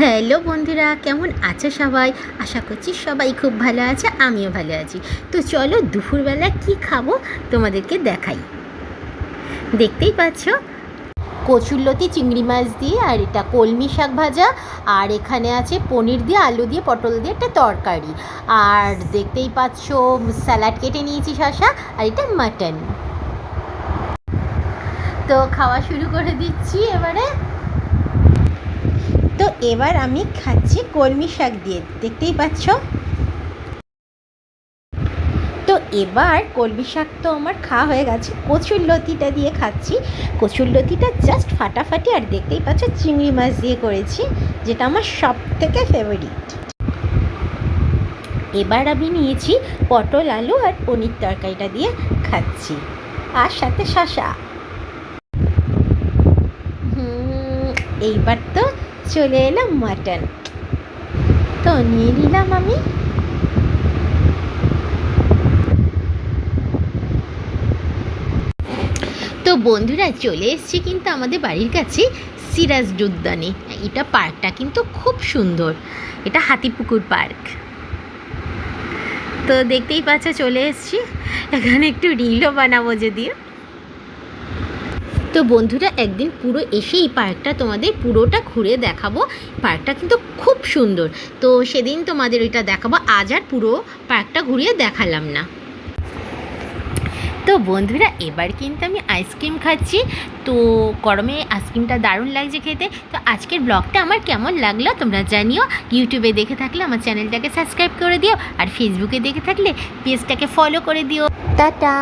Hello বন্ধুরা, কেমন আছো সবাই? আশা করছি সবাই খুব ভালো আছে, আমিও ভালো আছি। তো চলো দুপুরবেলা কি খাব তোমাদেরকে দেখাই। দেখতেই পাচ্ছ? কচুরলতি চিংড়ি মাছ দিয়ে, আর এটা কলমি শাক ভাজা, আর এখানে আছে পনির দিয়ে, আলু দিয়ে, পটল দিয়ে একটা তরকারি। আর দেখতেই পাচ্ছ, স্যালাড কেটে নিয়েছি শশা আর এটা মাটন। তো খাওয়া শুরু করে দিচ্ছি এবারে। এবার আমি খাচ্ছি কলমি শাক দিয়ে। দেখতেই পাচ্ছ? তো এবার কলমি শাক তো আমার খাওয়া হয়ে গেছে। কচুর লতিটা দিয়ে খাচ্ছি। কচুর লতিটা জাস্ট ফাটাফাটি আর দেখতেই পাচ্ছ চিংড়ি মাছ দিয়ে করেছি, যেটা আমার সব থেকে ফেভারিট এবার আমি নিয়েছি পটল, আলু আর পনির তরকারিটা দিয়ে খাচ্ছি। আর সাথে শশা এইবার তো চলে এলাম মাটন। তো নিয়ে নিলাম আমি। তো বন্ধুরা, চলে এসেছি কিন্তু আমাদের বাড়ির কাছে সিরাজ উদ্যানে এটা পার্কটা কিন্তু খুব সুন্দর। এটা হাতিপুকুর পার্ক। তো দেখতেই পাচ্ছ, চলে এসেছি। এখানে একটু রিলও বানাবো যদিও। তো বন্ধুরা, একদিন পুরো এসে এই পার্কটা তোমাদের পুরোটা ঘুরে দেখাবো। পার্কটা কিন্তু খুব সুন্দর। তো সেদিন তোমাদের ওইটা দেখাবো। আজ আর পুরো পার্কটা ঘুরিয়ে দেখালাম না। তো বন্ধুরা, এবার কিন্তু আমি আইসক্রিম খাচ্ছি। তো গরমে আইসক্রিমটা দারুণ লাগছে খেতে। তো আজকের ব্লগটা আমার কেমন লাগল তোমরা জানিও। ইউটিউবে দেখে থাকলে আমার চ্যানেলটাকে সাবস্ক্রাইব করে দিও। আর ফেসবুকে দেখে থাকলে পেজটাকে ফলো করে দিও। টাটা।